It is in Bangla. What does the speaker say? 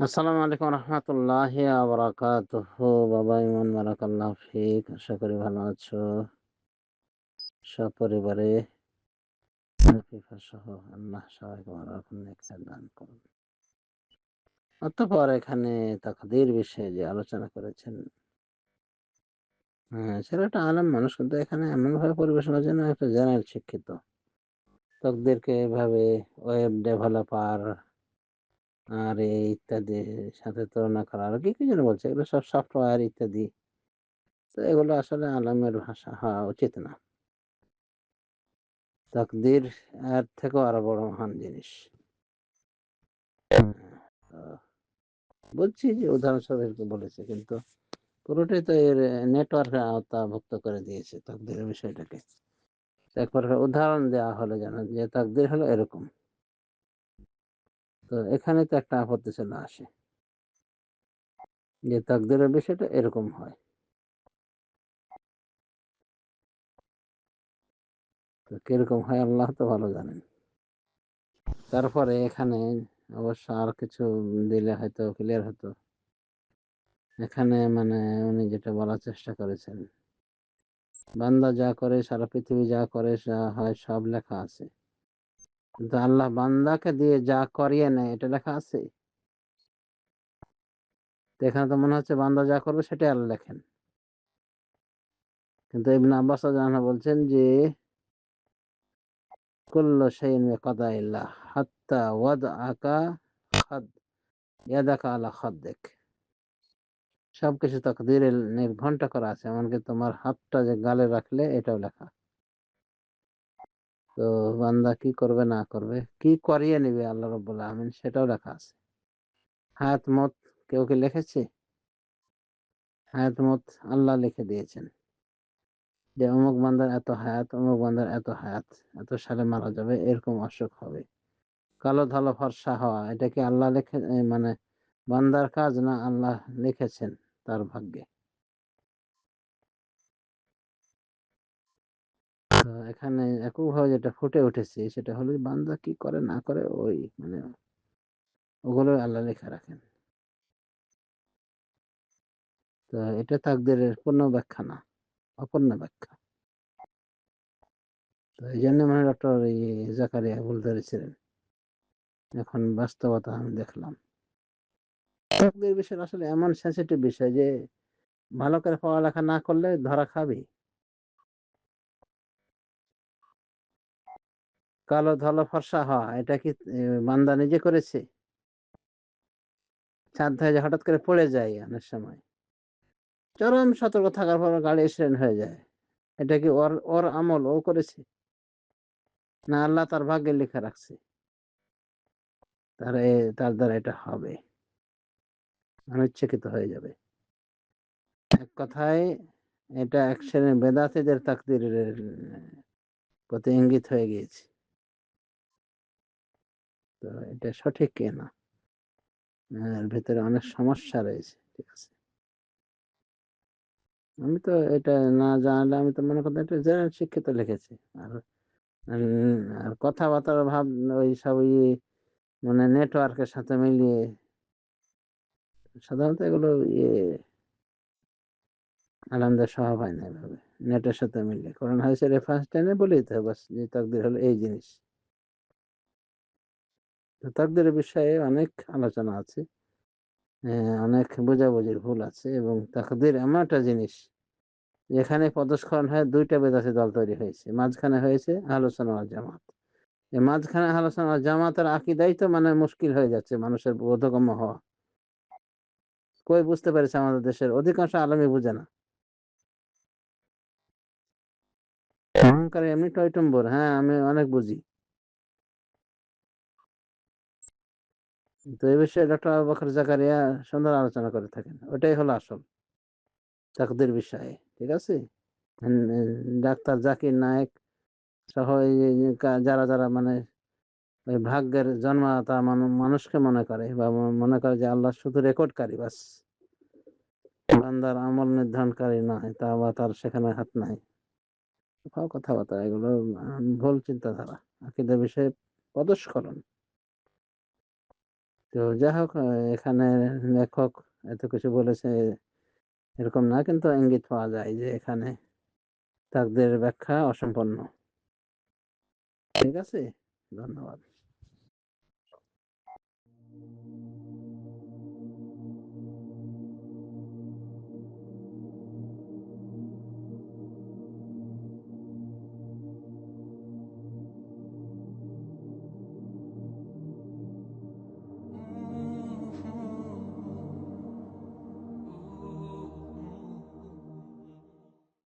আসসালামু আলাইকুম রহমতুল্লাহ আবরাকাতুহ বাবা ইমন, বারাকাল্লাহ ফিক। আশা করি ভালো আছো। সপরিবারে সহ আল্লাহ সবাইকে ভালো রাখুন দান করুন। অতঃপর এখানে তাকদির বিষয়ে যে আলোচনা করেছেন হ্যাঁ সেটা একটা আলম মানুষ কিন্তু এখানে এমনভাবে পরিবেশন হচ্ছে না একটা জেনারেল শিক্ষিত। তকদিরকে এভাবে ওয়েব ডেভেলপার আর এই ইত্যাদি সাথে তুলনা করা। আর কি কি যেন বলছে? এগুলো সব সফটওয়্যার ইত্যাদি। তো এগুলো আসলে আলমের ভাষা হওয়া উচিত না। তাকদির এর থেকেও আরও বড় মহান জিনিস। বলছি যে উদাহরণস্বরূপ বলেছে, কিন্তু পুরোটাই তো এর নেটওয়ার্কের আওতাভুক্ত করে দিয়েছে তাকদিরের বিষয়টাকে। একবার উদাহরণ দেওয়া হলো যেন, যে তাকদির হলো এরকম। তো এখানে তো একটা আপত্তি চলে আসে। যে তাকদিরের বিষয়টা এরকম হয়। তো কীরকম হয় আল্লাহ তো ভালো জানেন। তারপরে এখানে অবশ্য আর কিছু দিলে হয়তো ক্লিয়ার হতো। এখানে মানে উনি যেটা বলার চেষ্টা করেছেন, বান্দা যা করে, সারা পৃথিবী যা করে হয় সব লেখা আছে। কিন্তু আল্লাহ বান্দাকে দিয়ে যা করিয়ে নেয়, এটা লেখা আছে? এখানে তো মনে হচ্ছে বান্দা যা করবে সেটাই আল্লাহ লেখেন। কিন্তু ইবনে আব্বাস রাদিয়াল্লাহু বলছেন যে, কুল্লু শাইইন বিকাদাইল্লাহ হাত্তা ওয়াদআকা খাদ, ইয়াদাকা আলা খাদ্দিক। সবকিছু তাকদীরে নির্ঘণ্ট করা আছে, এমনকি তোমার হাতটা যে গালে রাখলে এটাও লেখা। তো বান্দা কি করবে, না করবে? কি করিয়ে নিবে আল্লাহ রব্বুল আমিন সেটাও লেখা আছে। হায়াত মত কেউ কি লিখেছে? হায়াত মত আল্লাহ লিখে দিয়েছেন। যে অমুক বান্দার এত হায়াত, অমুক বান্দার এত হায়াত, এত সালে মারা যাবে, এরকম অসুখ হবে। কালো ধলো ফর্সা হওয়া, এটা কি আল্লাহ লিখে মানে বান্দার কাজ না আল্লাহ লিখেছেন তার ভাগ্যে? এখানে এককভাবে যেটা ফুটে উঠেছে সেটা হলো বান্দা কি করে না করে ওই মানে ওগুলো আল্লাহ লেখা রাখেন। তো এটা তাকদিরের পূর্ণ ব্যাখ্যা না, অপূর্ণ ব্যাখ্যা। তো এই জন্য মানে ডক্টর জাকারিয়া ভুল ধরেছিলেন। এখন বাস্তবতা আমি দেখলাম। তাকদির বিষয় আসলে এমন সেন্সিটিভ বিষয় যে ভালো করে পড়ালেখা না করলে ধরা খাবি কালো ধলো ফর্সা হওয়া, এটা কি বান্দা নিজে করেছে? ছাদ হয়ে হঠাৎ করে পড়ে যায় অনেক সময়। চরম সতর্ক থাকার পর গাড়ি অ্যাক্সিডেন্ট হয়ে যায়। এটা কি ওর ওর আমল? ও করেছে? না, আল্লাহ তার ভাগ্যে লেখা রাখছে। তার তার দ্বারা এটা হবে। অনিচ্ছাকৃত হয়ে যাবে। এক কথায়, এটা এক শ্রেণির বেদাতিদের তাকদিরের প্রতি ইঙ্গিত হয়ে গিয়েছে। তো এটা সঠিক না? এর ভেতরে অনেক সমস্যা রয়েছে, ঠিক আছে? আমি তো এটা না জানলে আমি তো মনে করতাম এটা জেনারেল শিক্ষিত লিখেছি। আর আর কথাবার্তার ভাব, ওই সব ইয়ে মানে নেটওয়ার্কের সাথে মিলিয়ে সাধারণত এগুলো ইয়ে আলমদের স্বভাব হয় না এভাবে নেটের সাথে মিলিয়ে। কারণ হয়েছে রেফারেন্স টেনে দিতে হবে বাস, যে তাকদির হলো এই জিনিস। তো তাকদিরের বিষয়ে অনেক আলোচনা আছে। অনেক বোঝাবুঝির ভুল আছে এবং তাকদির এমন একটা জিনিস, যেখানে পদস্খলন হয়ে দুইটা বেদাসী দল তৈরি হয়েছে। মাঝখানে হয়েছে আলোচনা জামাত। মাঝখানে আলোচনা জামাতের আকিদাই তো মানে মুশকিল হয়ে যাচ্ছে মানুষের বোধগম্য হওয়া। কই বুঝতে পেরেছে আমাদের দেশের? অধিকাংশ আলমী বুঝে না। অহংকার এমনি টয়টম্বর। হ্যাঁ আমি অনেক বুঝি। তো এই বিষয়ে ডক্টর আবু বকর জাকারিয়া সুন্দর আলোচনা করে থাকেন। ওটাই হলো আসল। তাকদের বিষয়ে, ঠিক আছে? ডাক্তার জাকির নায়েক সহ যারা যারা মানে ওই ভাগ্যের জন্মদাতা মানু- মানুষকে মনে করে বা মনে করে যে আল্লাহ শুধু রেকর্ডকারী, বাস। বান্দার আমল নির্ধারণকারী নয়, তা বা তার সেখানে হাত নাই। কথাবার্তা, এগুলো ভুল চিন্তাধারা। আকিদের বিষয়ে পদস্খলন। তো যাই হোক এখানে লেখক এত কিছু বলেছে, এরকম না, কিন্তু ইঙ্গিত পাওয়া যায় যে এখানে তাদের ব্যাখ্যা অসম্পন্ন। ঠিক আছে? ধন্যবাদ।